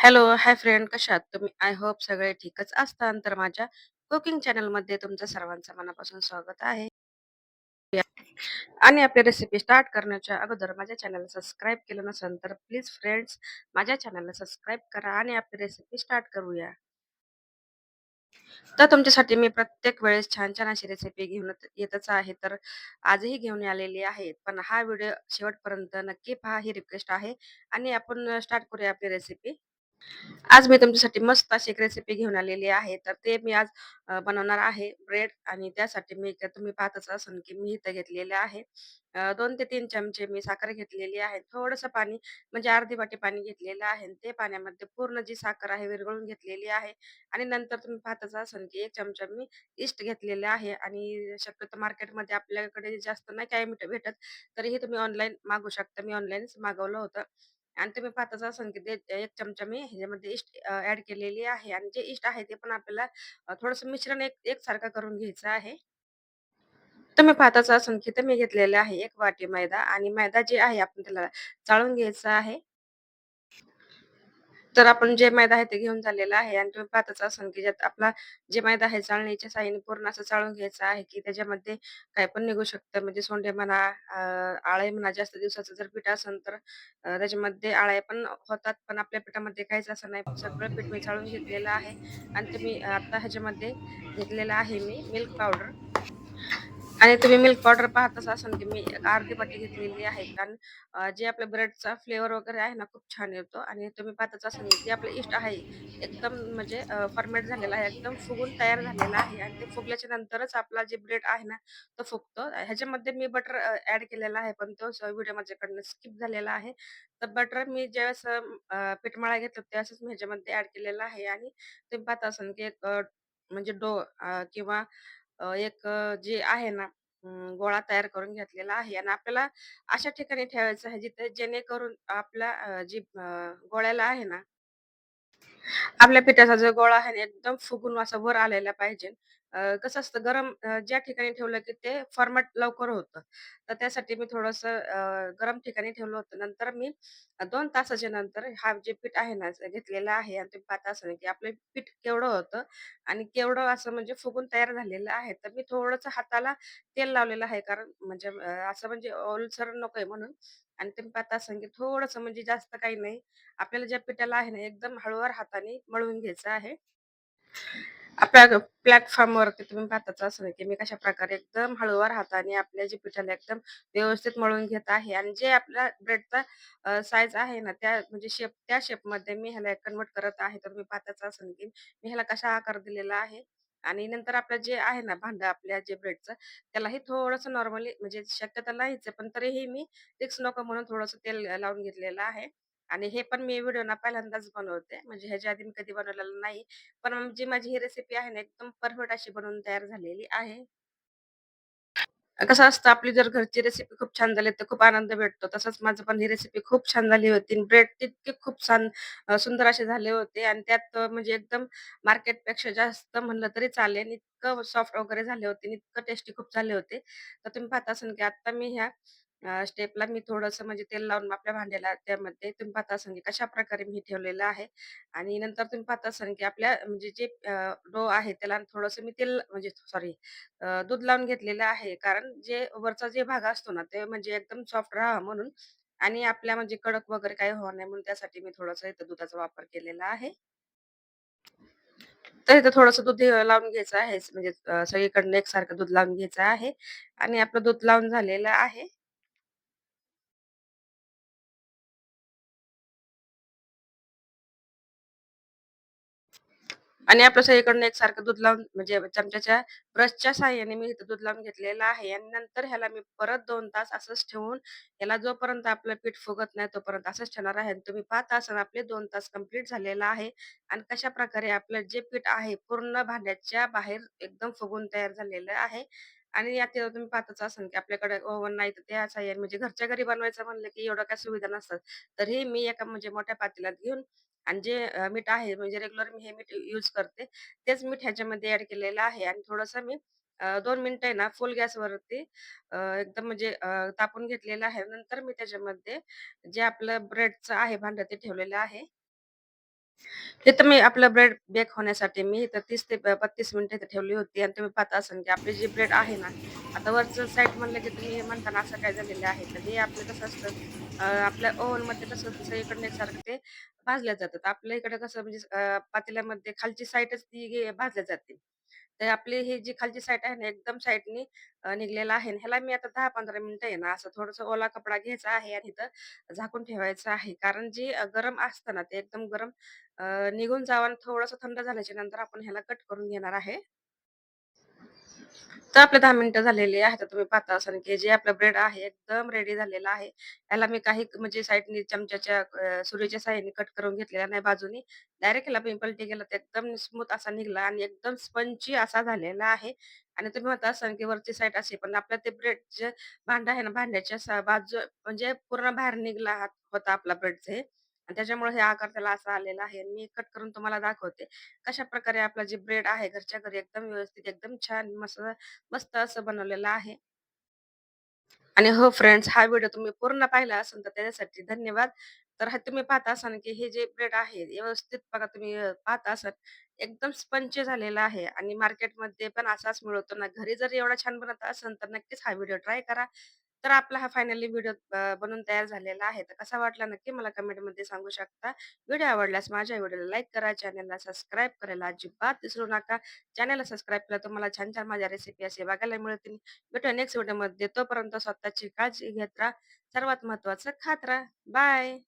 Hello, hi friend कशा आहात तुम्ही? आय होप सगळे ठीकच असताल. तर माझ्या कुकिंग चॅनलमध्ये तुमचं सर्वांचं मनापासून स्वागत आहे. आणि आपली रेसिपी स्टार्ट करण्याच्या अगोदर माझ्या चॅनलला सबस्क्राईब केलं नसेल तर प्लीज फ्रेंड्स माझ्या चॅनलला सबस्क्राईब करा आणि आपली रेसिपी स्टार्ट करूया. तर तुमच्यासाठी मी प्रत्येक वेळेस छान-छान अशी रेसिपी घेऊन येतच आहे. तर आजही घेऊन आलेली आहे. पण हा व्हिडिओ शेवटपर्यंत नक्की पहा ही रिक्वेस्ट आहे आणि आपण स्टार्ट करूया आपली रेसिपी. आज मी तुमच्यासाठी मस्त अशी एक रेसिपी घेऊन आलेली आहे. तर ते मी आज अ, बनवणार आहे ब्रेड आणि त्यासाठी मी तुम्ही पाहतच असाल की मी इथं घेतलेले आहे अ, 2 ते तीन चमचे मी साखर घेतलेली आहे. थोडंसं पाणी म्हणजे अर्धी वाटी पाणी घेतलेलं आहे आणि ते पाण्यामध्ये पूर्ण जी साखर आहे विरघळून घेतलेली आहे आणि नंतर तुम्ही पाहतच असाल की एक चमचा मी इस्ट घेतलेले आहे आणि शक्यतो मार्केटमध्ये आपल्याकडे जास्त नाही काही भेटत, तरीही तुम्ही ऑनलाईन मागू शकता. मी ऑनलाईनच मागवलं होतं. आणि तुम्ही पाहतच असाल की ते 1 चमचा मी ह्याच्यामध्ये इष्ट ऍड केलेली आहे आणि जे इष्ट आहे ते पण आपल्याला थोडस थोडंसं मिश्रण एक एकसारखं करून घ्यायचं आहे. तुम्ही पाहतच असाल की मी घेतलेले आहे एक वाटी मैदा आणि मैदा जे आहे आपण त्याला चाळून घ्यायचा आहे. तर आपण जे मैदा आहे ते घेऊन झालेलं आहे आणि तुम्ही पाहतच असाल की ज्यात आपला जे मैदा आहे चाळणीच्या साहाय्याने पूर्ण असं चाळून घ्यायचं आहे की त्याच्यामध्ये काय पण निघू शकतं. म्हणजे सोंडे म्हणा, अ, आळे म्हणा, जास्त दिवसाचं जर पीठ असेल तर त्याच्यामध्ये आळ्या पण होतात. पण आपल्या पिठामध्ये काहीच असं नाही. सगळं पीठ मी चाळून घेतलेलं आहे आणि तुम्ही आता ह्याच्यामध्ये घेतलेलं आहे मी मिल्क पावडर. आणि तुम्ही मिल्क पावडर पाहतच असाल की मी अर्धी वाटी घेतलेली आहे. कारण जे आपल्या ब्रेडचा फ्लेवर वगैरे आहे ना, खूप छान येतो आणि तुम्ही पाहतच असाल जे आपलं इष्ट आहे एकदम म्हणजे फॉर्मेट झालेला आहे. एकदम फुगून तयार झालेला आहे आणि ते फुगल्याच्या नंतरच आपला जे ब्रेड आहे ना, तो फुगतो. ह्याच्यामध्ये मी बटर ऍड ॲड केलेला आहे, पण तो व्हिडिओ माझ्याकडनं स्किप झालेला आहे. तर बटर मी ज्यावेळेस पिठमाळा घेतो मळायला घेतलं मी ह्याच्यामध्ये ॲड केलेलं आहे आणि तुम्ही पाहत असाल की एक म्हणजे डो किंवा अ, एक अ, जे आहे ना अं, गोळा तयार करून घेतलेला आहे आणि आपल्याला अशा ठिकाणी ठेवायचं आहे जिथे जेणेकरून आपल्या अ, जी अ, गोळ्याला आहे ना आपल्या पिठाचा जो गोळा आहे ना, एकदम फुगून असा वर आलेला पाहिजे. अ, कसं असतं गरम अ, ज्या ठिकाणी ठेवलं की ते फॉर्मॅट लवकर होतं. तर त्यासाठी मी थोडंसं अ, गरम ठिकाणी ठेवलं होतं. नंतर मी 2 तासाच्या नंतर हा जे पीठ आहे ना, घेतलेलं आहे आणि तुम्ही पाहता असं की आपलं पीठ केवढं होतं आणि केवढं असं म्हणजे फुगून तयार झालेलं आहे. तर मी थोडंसं हाताला तेल लावलेलं आहे. कारण म्हणजे अ, असं म्हणजे ओलसर नकोय म्हणून आणि तुम्ही पाहता असाल की थोडंसं म्हणजे जास्त काही नाही आपल्याला ज्या पिठाला आहे ना, एकदम हळूवार हाताने मळून घ्यायचं आहे. आपल्या प्लॅटफॉर्मवरती तुम्ही पाहताच असं की मी कशा प्रकारे एकदम हळूवार हाताने आपल्या जे पिठाला एकदम व्यवस्थित मळून घेत आहे आणि जे आपला ब्रेडचा साईज आहे ना, त्या म्हणजे शेप त्या शेपमध्ये मी ह्याला कन्वर्ट करत आहे. तर तुम्ही पाहताच असं की मी ह्याला कसा आकार दिलेला आहे आणि नंतर आपलं जे आहे ना भांडं आपल्या जे ब्रेडचं, त्यालाही थोडंसं नॉर्मली म्हणजे शक्यता नाहीच आहे, पण तरीही मी रिक्स नको म्हणून थोडंसं तेल लावून घेतलेलं आहे. आणि हे पण मी व्हिडिओ ना पहिल्यांदाच बनवते. म्हणजे ह्याच्या आधी मी कधी बनवलेलं नाही. पण जी माझी ही रेसिपी आहे ना, एकदम परफेक्ट अशी बनवून तयार झालेली आहे. कसं असतं आपली जर घरची रेसिपी खूप छान झाली तर खूप आनंद भेटतो. तसंच माझं पण ही रेसिपी खूप छान झाली होती. ब्रेड तितके खूप छान सुंदर असे झाले होते आणि त्यात म्हणजे एकदम मार्केटपेक्षा जास्त म्हणलं तरी चालेल इतकं सॉफ्ट वगैरे झाले होते इतकं टेस्टी खूप झाले होते. तर तुम्ही पाहता असाल की आता मी ह्या अ, स्टेपला मी थोडंसं म्हणजे तेल लावून आपल्या भांड्याला त्यामध्ये तुम्ही पाहता असाल की कशाप्रकारे मी ठेवलेलं आहे आणि नंतर तुम्ही पाहता असाल की आपल्या म्हणजे जे डो आहे त्याला थोडंसं मी तेल म्हणजे सॉरी अ, दूध लावून घेतलेलं आहे. कारण जे वरचा जे भाग असतो ना, ते म्हणजे एकदम सॉफ्ट राहावा म्हणून आणि आपल्या म्हणजे कडक वगैरे काही होणार नाही म्हणून त्यासाठी मी थोडंसं इथं दुधाचा वापर केलेला आहे. तर इथं थोडंसं दूध लावून घ्यायचं आहे. म्हणजे अ, सगळीकडनं एकसारखं दूध लावून घ्यायचं आहे आणि आपलं दूध लावून झालेलं आहे. आणि आपलं सगळीकडनं एकसारखं दूध लावून म्हणजे चमच्याच्या ब्रशच्या साह्याने मी इथं दूध लावून घेतलेलं आहे आणि नंतर ह्याला मी परत दोन तास असंच ठेवून याला जोपर्यंत आपलं पीठ फुगत नाही तोपर्यंत असंच ठेवणार आहे. आणि तुम्ही पाहता असाल आपले दोन तास कंप्लीट झालेला आहे आणि कशा प्रकारे आपलं जे पीठ आहे पूर्ण भांड्याच्या बाहेर एकदम फुगून तयार झालेलं आहे. आणि यात तुम्ही पाहतच असाल की आपल्याकडे ओव्हन नाही तर त्या साह्याने म्हणजे घरच्या घरी बनवायचं म्हणलं की एवढं काही सुविधा नसतात. तरीही मी एका म्हणजे मोठ्या पातेल्यात घेऊन आणि जे अ, मीठ आहे म्हणजे रेग्युलर मी हे मीठ यूज करते. तेच मीठ ह्याच्यामध्ये ऍड केलेलं आहे आणि थोडंसं मी अ, 2 मिनिटं आहे ना फुल गॅसवरती अ, एकदम म्हणजे अ, तापून घेतलेलं आहे. नंतर मी त्याच्यामध्ये जे आपलं ब्रेडचं आहे भांडं ते ठेवलेलं आहे. तिथं तर मी आपलं ब्रेड बेक होण्यासाठी मी इथं तीस ते ब 32 मिनिटं इथे ठेवली होती आणि तुम्ही पाहत असाल की आपली जी ब्रेड आहे ना, आता वरचं साईड म्हणलं की तुम्ही हे म्हणताना असं काय झालेलं आहे. तर हे आपलं कसं असतं आपल्या ओव्हनमध्ये कसं होतं सगळीकडनं एकसारखं ते भाजल्या जातात. आपल्या इकडे कसं म्हणजे पातेल्यामध्ये खालची साईडच ती हे भाजल्या जाते. तर आपली ही जी खालची साईड आहे ना, एकदम साईडनी निघलेला आहे. आणि ह्याला मी आता 10-15 मिनिटं आहे ना, असं थोडंसं ओला कपडा घ्यायचा आहे आणि इथं झाकून ठेवायचं आहे. कारण जे अ, गरम असतं ना, ते एकदम गरम निघून जावा आणि थंड झाल्याच्यानंतर आपण ह्याला कट करून घेणार आहे. तर आपले दहा मिनिटं झालेली आहेत. तर तुम्ही पाहता असाल की जे आपलं ब्रेड आहे एकदम रेडी झालेला आहे. याला मी काही म्हणजे साइडनी चमच्याच्या सुरीच्या साहाय्याने कट करून घेतलेला नाही बाजूनी. डायरेक्ट याला मी गेला तर एकदम स्मूथ असा निघाला आणि एकदम स्पंजी असा झालेला आहे. आणि तुम्ही म्हणता असाल की वरची साईड अशी पण आपलं ते ब्रेडचं भांडं आहे ना, भांड्याच्या बाजू म्हणजे पूर्ण बाहेर निघला होता आपला ब्रेडचे त्याच्यामुळे हे आकार त्याला असा आलेला आहे. मी कट करून तुम्हाला दाखवते. कशा प्रकारे आपला जे ब्रेड आहे घरच्या घरी एकदम व्यवस्थित, एकदम छान मस्त मस्त असं बनवलेलं आहे. आणि हो फ्रेंड्स, हा व्हिडिओ तुम्ही पूर्ण पाहिला असेल तर त्याच्यासाठी धन्यवाद. तर हा तुम्ही पाहता असाल की हे जे ब्रेड आहे व्यवस्थित बघा तुम्ही पाहता असाल एकदम स्पंच झालेला आहे आणि मार्केटमध्ये पण असाच मिळवतो ना. घरी जर एवढा छान बनवत असेल तर नक्कीच हा व्हिडिओ ट्राय करा. तर आपला हा फायनली व्हिडिओ अ, बनून तयार झालेला आहे. तर कसा वाटला नक्की मला कमेंटमध्ये सांगू शकता. व्हिडिओ आवडल्यास माझ्या व्हिडिओला लाईक करा, चॅनलला सबस्क्राईब करायला अजिबात विसरू नका. चॅनलला सबस्क्राईब केलं तुम्हाला छान-छान माझ्या रेसिपी असे बघायला मिळतील. भेटूया नेक्स्ट व्हिडिओमध्ये. तोपर्यंत स्वतःची काळजी घेत राहा. सर्वात महत्त्वाचं खात राहा. बाय.